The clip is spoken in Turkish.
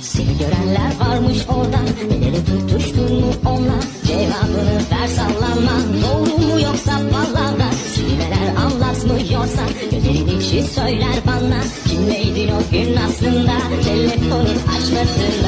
Seni görenler varmış orada. Neleri tutuştun mu onunla? Cevabını ver sallanma. Doğru mu yoksa palavra Kelimeler anlatmıyorsa Gözlerin içi söyler bana. Kimleydin o gün aslında? Telefonun açmadığında